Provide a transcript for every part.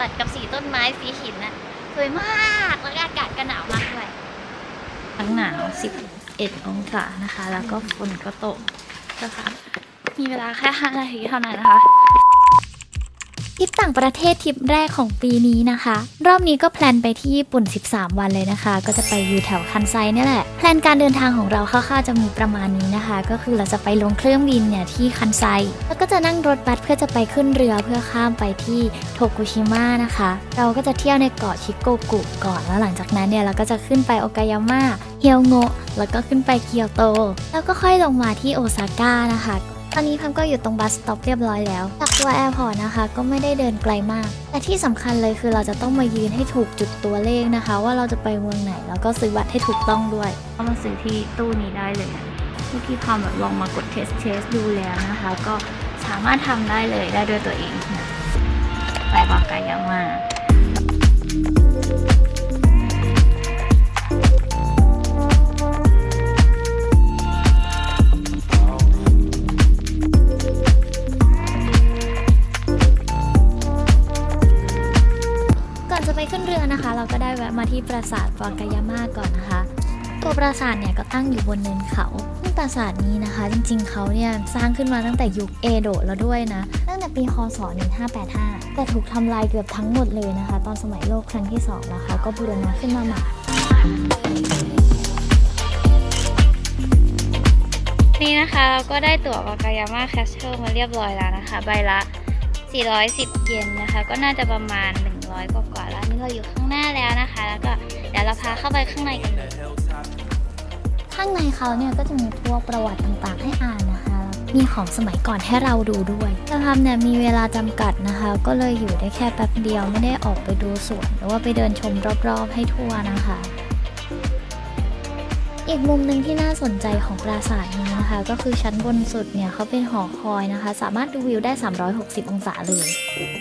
ตัดกับสีต้นไม้สีหินนะสวยมากแล้วก็อากาศก็หนาวมากด้วยทั้งหนาว 11 องศานะคะ แล้วก็ฝนก็ตกนะคะมีเวลาแค่ 5 นาทีเท่านั้นนะคะทริปต่างประเทศทริปแรกของปีนี้นะคะ รอบนี้ก็แพลนไปที่ญี่ปุ่น 13 วันเลยนะคะ ก็จะไปอยู่แถวคันไซเนี่ยแหละ แพลนการเดินทางของเราคร่าวๆจะมีประมาณนี้นะคะ ก็คือเราจะไปลงเครื่องบินเนี่ยที่คันไซแล้วก็ จะนั่งรถบัสเพื่อจะไปขึ้นเรือเพื่อข้ามไปที่โทกุชิมะนะคะ เราก็จะเที่ยวในเกาะชิโกกุก่อนแล้วหลังจากนั้นเนี่ยเราก็จะขึ้นไปโอกายาม่าเฮียวโงะแล้วก็ขึ้นไปเกียวโต แล้วก็ค่อยลงมาที่โอซาก้านะคะตอนนี้พัมก็อยู่ตรงบัสสต็อปเรียบร้อยแล้วจากตัวแอร์พอร์ตนะคะ ก็ไม่ได้เดินไกลมาก แต่ที่สำคัญเลยคือเราจะต้องมายืนให้ถูกจุดตัวเลขนะคะ ว่าเราจะไปเมืองไหน แล้วก็ซื้อบัตรให้ถูกต้องด้วยก็มาซื้อที่ตู้นี้ได้เลยเมื่อกี้พามแบบลองมากดเทสเทสดูแล้วนะคะ ก็ สามารถทำได้เลยได้ด้วยตัวเองนะไปบอกกายามาก่อนจะไปขึ้นเรือนะคะ เราก็ได้แวะมาที่ปราสาทวากายาม่าก่อนนะคะ ตัวปราสาทเนี่ยก็ตั้งอยู่บนเนินเขา ปราสาทนี้นะคะ จริงๆ เขาเนี่ยสร้างขึ้นมาตั้งแต่ยุคเอโดะแล้วด้วยนะ ตั้งแต่ปีคศ 1585 แต่ถูกทำลายเกือบทั้งหมดเลยนะคะ ตอนสมัยโลกครั้งที่สองนะคะก็บูรณะขึ้นมาใหม่นี่นะคะเราก็ได้ตั๋ววากายาม่าแคสเทิลมาเรียบร้อยแล้วนะคะ ใบละ 410 เยนนะคะ ก็น่าจะประมาณ 100 กว่ากว่าๆแล้วนี่เราอยู่ข้างหน้าแล้วนะคะ แล้วก็เดี๋ยวเราพาเข้าไปข้างในกันเลย ข้างในเขาเนี่ยก็จะมีพวกประวัติต่างๆ ให้อ่านนะคะ มีของสมัยก่อนให้เราดูด้วยแต่ทำเนี่ยมีเวลาจำกัดนะคะ ก็เลยอยู่ได้แค่แป๊บเดียวไม่ได้ออกไปดูสวนหรือว่าไปเดินชมรอบๆ ให้ทั่วนะคะอีกมุมหนึ่งที่น่าสนใจของปราสาทนี้นะคะ ก็คือชั้นบนสุดเนี่ยเขาเป็นหอคอยนะคะ สามารถดูวิวได้ 360 องศาเลย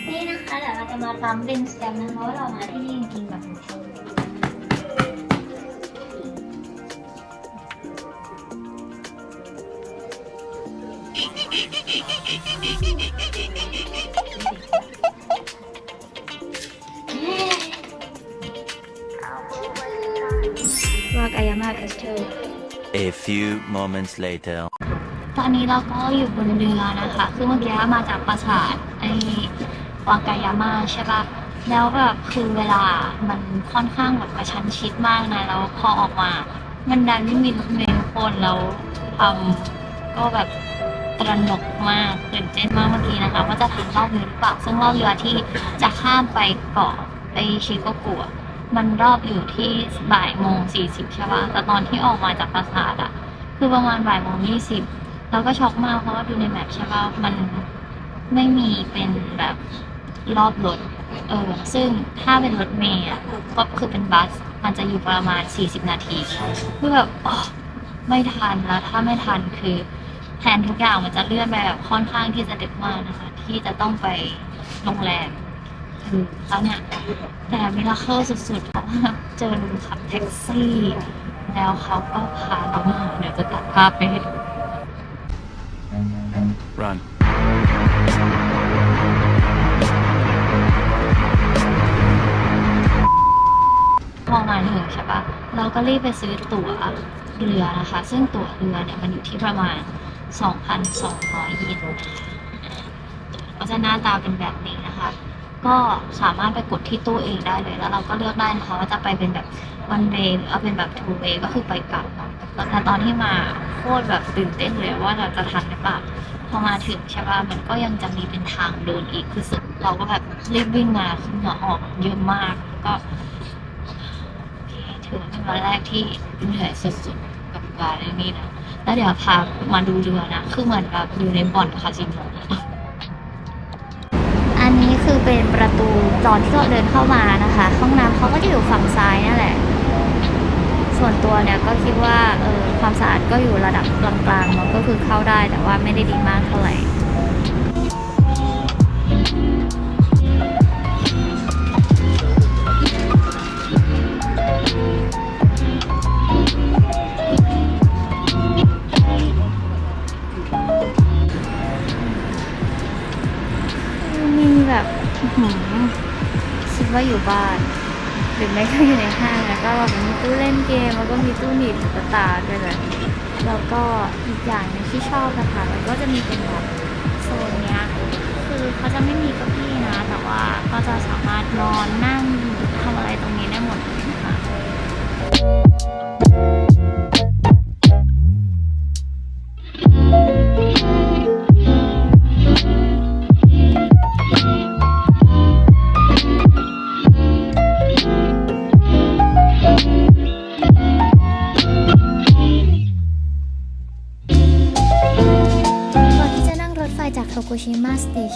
นี่นะคะเดี๋ยวเราจะมาทำเป็นสแตมนะคะว่าเรามาที่นี่จริงๆแบบ few moments later. ตอนนี้เราก็อยู่บนเรือนะคะ คือเมื่อกี้มาจากปราสาทไอ้วากายาม่าใช่ปะแล้วแบบคือเวลามันค่อนข้างแบบกระชั้นชิดมากนะ แล้วพอออกมา มันดันไม่มีรถเมล์คนแล้วทำก็แบบตระหนกมากตื่นเต้นมากเมื่อกี้นะคะ ว่าจะทันรอบนี้หรือเปล่า ซึ่งรอบเรือที่จะข้ามไปเกาะไอชิโกกุอะ มันรอบอยู่ที่บ่ายโมงสี่สิบใช่ปะแต่ตอนที่ออกมาจากปราสาทอะคือประมาณบ่ายโมงยี่สิบเราก็ช็อกมากเพราะว่าดูในแมปใช่ปะมันไม่มีเป็นแบบรอบรถ เออ ซึ่งถ้าเป็นรถเมล์อะก็คือเป็นบัส มันจะอยู่ประมาณ40นาทีคือแบบไม่ทันแล้วถ้าไม่ทันคือแผนทุกอย่างมันจะเลื่อนไปแบบค่อนข้างที่จะเดึกมากนะคะ ที่จะต้องไปโรงแรม คือแล้วเนี่ยแต่มิราเคิลสุดๆเพราะว่าเจอลุงขับแท็กซี่ แล้วเขาก็พาเรามาเดี๋ยวจะตัดภาพไปให้ดู Run. พอมาถึงใช่ปะเราก็รีบไปซื้อตั๋วเรือนะคะ ซึ่งตั๋วเรือเนี่ยมันอยู่ที่ประมาณ 2,200เยนก็จะหน้าตาเป็นแบบนี้นะคะ ก็สามารถไปกดที่ตู้เองได้เลย แล้วเราก็เลือกได้นะคะว่าจะไปเป็นแบบ one way หรือว่าเป็นแบบ two way ก็คือไปกลับแต่ตอนที่มาโคตรแบบตื่นเต้นเลยว่าเราจะทันหรือเปล่าพอมาถึงใช่ป่ะมันก็ยังจะมีเป็นทางเดินอีกคือสึกเราก็แบบรีบวิ่งมาคือเหงื่อออกเยอะมากก็ถือเป็นวันแรกที่เหนื่อยสุดๆกับการนี่นะแล้วเดี๋ยวพามาดูเรือนะ คือเหมือนแบบอยู่ในบ่อนคาสิโน คือเป็นประตูตอนที่เราเดินเข้ามานะคะ ห้องน้ำเขาก็จะอยู่ฝั่งซ้ายนั่นแหละ ส่วนตัวเนี่ยก็คิดว่าเออความสะอาดก็อยู่ระดับกลางๆมันก็คือเข้าได้แต่ว่าไม่ได้ดีมากเท่าไหร่ ว่าอยู่บ้านหรือไม่ก็อยู่ในห้างแล้วก็แบบมีตู้เล่นเกมแล้วก็มีตู้หนีบตุ๊กตาด้วยแล้วก็อีกอย่างนึงที่ชอบนะคะมันก็จะมีเป็นแบบโซนเนี้ยคือเขาจะไม่มีเก้าอี้นะ แต่ว่าก็จะสามารถนอนนั่งทำอะไรตรงนี้ได้หมดเลยนะคะ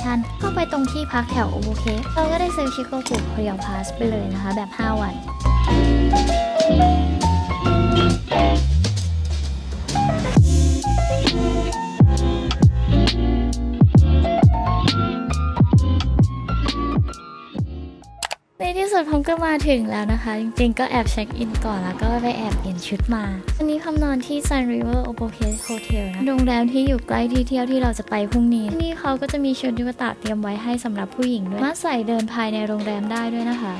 ชันเข้าไปตรงที่พักแถวโอโบเคเราก็ได้ซื้อชิโกกุเรียวพาสไปเลยนะคะ แบบ 5 วันใน มาถึงแล้วนะคะ จริงๆ ก็แอบเช็คอินก่อนแล้วก็ไปแอบเปลี่ยนชุดมาวันนี้พำนอนที่ Sun River o p o k e Hotel นะโรงแรมที่อยู่ใกล้ที่เที่ยวที่เราจะไปพรุ่งนี้ ที่นี่เขาก็จะมีชุดยุวตะเตรียมไว้ให้สำหรับผู้หญิงด้วยมาใส่เดินภายในโรงแรมได้ด้วยนะคะ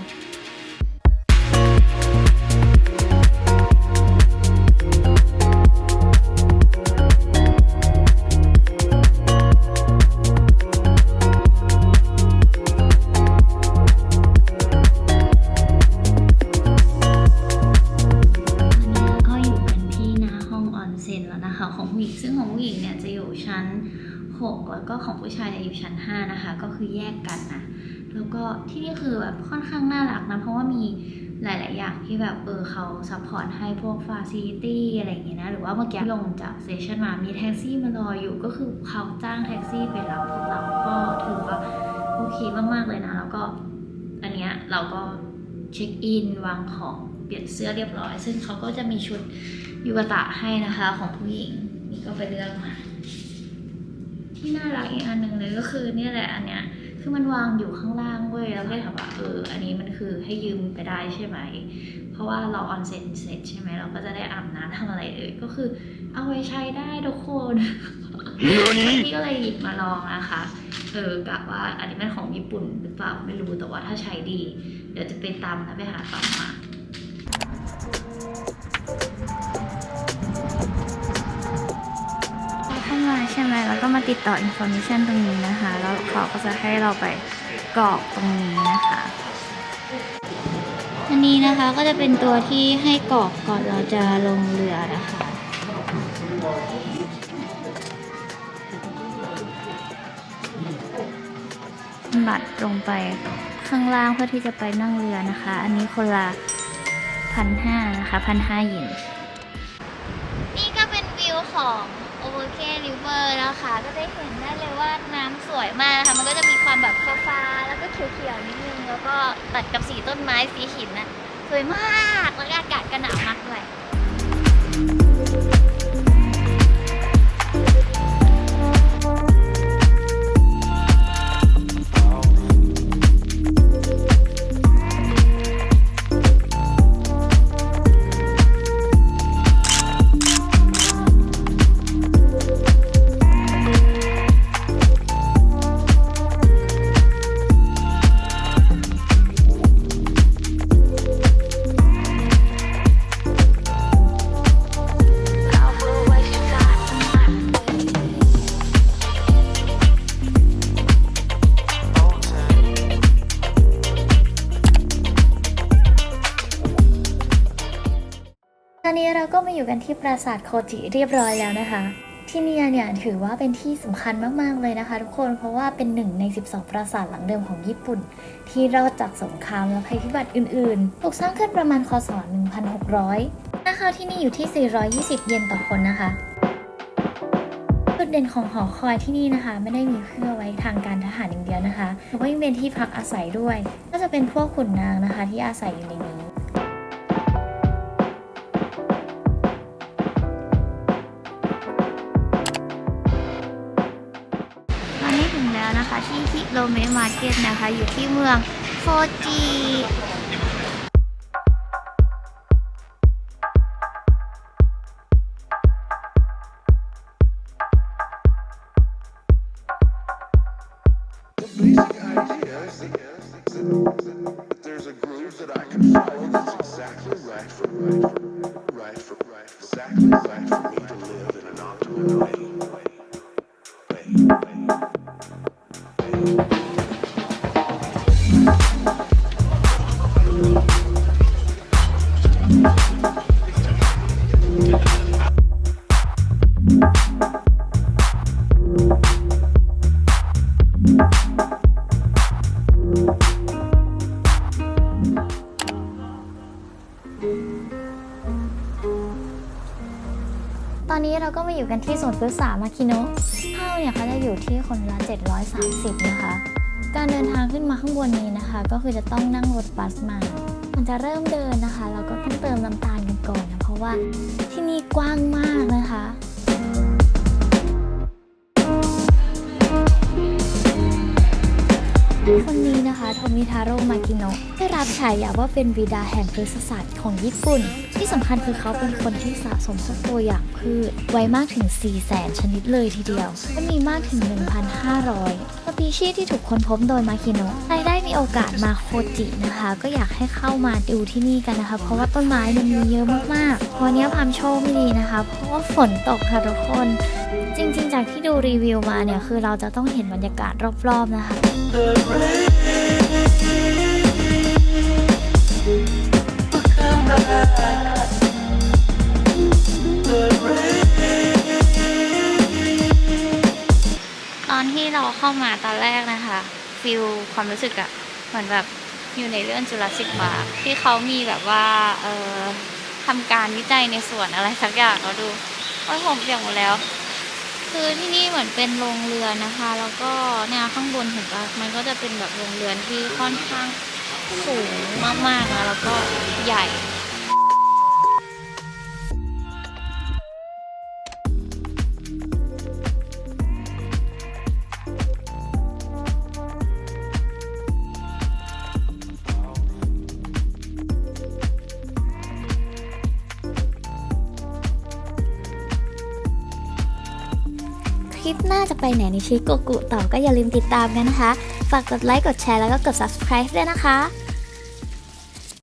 ผู้หญิง ซึ่งของผู้หญิงเนี่ยจะอยู่ชั้น 6 แล้วก็ของผู้ชายเนี่ยอยู่ชั้น 5 นะคะ ก็คือแยกกันนะ แล้วก็ที่นี่คือแบบค่อนข้างน่ารักนะ เพราะว่ามีหลาย ๆ อย่างที่แบบเออเขาซัพพอร์ตให้พวกฟาซิลิตี้อะไรอย่างเงี้ยนะ หรือว่าเมื่อกี้ลงจากเซสชันมามีแท็กซี่มารออยู่ก็คือเขาจ้างแท็กซี่ไปรับพวกเราก็ถือว่าโอเคมาก ๆ เลยนะ แล้วก็อันเนี้ยเราก็เช็คอินวางของเปลี่ยนเสื้อเรียบร้อย ซึ่งเขาก็จะมีชุดยูกะตะให้นะคะของผู้หญิง นี่ก็ไปเลือกมา ที่น่ารักอีกอันหนึ่งเลยก็คือเนี่ยแหละอันเนี้ยคือมันวางอยู่ข้างล่างเว้ยแล้วก็เลยถามว่าเอออันนี้มันคือให้ยืมไปได้ใช่ไหม เพราะว่าเราออนเซ็นเสร็จใช่ไหมเราก็จะได้อาบน้ำทำอะไรเอ่ยก็คือเอาไว้ใช้ได้ทุกคนพี่ก็เลยหยิบมาลองนะคะเออกะว่าอันนี้เป็นของญี่ปุ่นหรือเปล่าไม่รู้แต่ว่าถ้าใช้ดี เดี๋ยวจะไปตามนะไปหาตามมา ช่ไหมแล้วก็มาติดต่ออินโฟมิชันตรงนี้นะคะ แล้วเขาก็จะให้เราไปกรอกตรงนี้นะคะ อันนี้นะคะก็จะเป็นตัวที่ให้กรอกก่อนเราจะลงเรือนะคะบัตรลงไปข้างล่างเพื่อที่จะไปนั่งเรือนะคะ อันนี้คนละพันห้านะคะพันห้าเยนนี่ก็เป็นวิวของ เวอร์เคริเวอร์นะคะ ก็ได้เห็นได้เลยว่าน้ำสวยมากนะคะ มันก็จะมีความแบบฟ้าๆแล้วก็เขียวๆนิดนึง แล้วก็ตัดกับสีต้นไม้สีหินนะสวยมาก แล้วก็อากาศก็หนาวมากด้วย อนนี้เราก็มาอยู่กันที่ปราสาทโคจิเรียบร้อยแล้วนะคะ ที่นี่เนี่ยถือว่าเป็นที่สำคัญมากๆเลยนะคะ ทุกคนเพราะว่าเป็นหนึ่งใน 12 ปราสาทหลังเดิมของญี่ปุ่น ที่รอดจากสงครามและภัยพิบัติอื่นๆถูกสร้างขึ้นประมาณคศ 1600ราคาที่นี่อยู่ที่ 420 เยนต่อคนนะคะจุดเด่นของหอคอยที่นี่นะคะ ไม่ได้มีเพื่อไว้ทางการทหารอย่างเดียวนะคะแต่ว่ายังเป็นที่พักอาศัยด้วย ก็จะเป็นพวกขุนนางนะคะ ที่อาศัยอยู่ในนี้ โรเมมาร์เก็ตนะคะ อยู่ที่เมืองโฟจิ อนนี้เราก็มาอยู่กันที่สวนพฤกษามาคิโนะข้าเนี่ยเขาจะอยู่ที่คนละ 730 นะคะ การเดินทางขึ้นมาข้างบนนี้นะคะ ก็คือจะต้องนั่งรถบัสมามันจะเริ่มเดินนะคะ เราก็ต้องเติมน้ำตาลกันก่อนนะเพราะว่าที่นี่กว้างมากนะคะ คนนี้นะคะโทมิทาโร่มากิโนะได้รับฉายาว่าเป็นวิดาแห่งพฤกษศาสตร์ของญี่ปุ่น ที่สำคัญคือเขาเป็นคนที่สะสมพวกตัวอย่างพืชไว้มากถึง 4 0 0แสนชนิดเลยทีเดียว และมีมากถึง 1,500 ปีชีส์ที่ถูกค้นพบโดยมากิโนะใครได้มีโอกาสมาโคจินะคะ ก็อยากให้เข้ามาดูที่นี่กันนะคะ เพราะว่าต้นไม้มันมีเยอะมากๆวันนี้พามโชคไม่ดีนะคะ เพราะว่าฝนตกค่ะทุกคน จริง ๆ จากที่ดูรีวิวมาเนี่ยคือเราจะต้องเห็นบรรยากาศรอบๆนะคะตอ ที่เราเข้ามาตอนแรกนะคะฟิลความรู้สึกอะเหมือนแบบอยู่ในเรื่องจุลศิลป์าที่เขามีแบบว่าเอ่อทำการวิจัยในสวนอะไรสักอย่างเราดูโอ้ยผมเปียกหมดแล้ว คือที่นี่เหมือนเป็นโรงเรือนนะคะ แล้วก็เนี่ยข้างบนเห็นปะมันก็จะเป็นแบบโรงเรือนที่ค่อนข้างสูงมากๆนะแล้วก็ใหญ่ ปหน้าจะไปไหนในชีวิตโกกุต่อก็อย่าลืมติดตามกันนะคะ ฝากกดไลค์กดแชร์แล้วก็กด subscribe ด้วยนะคะ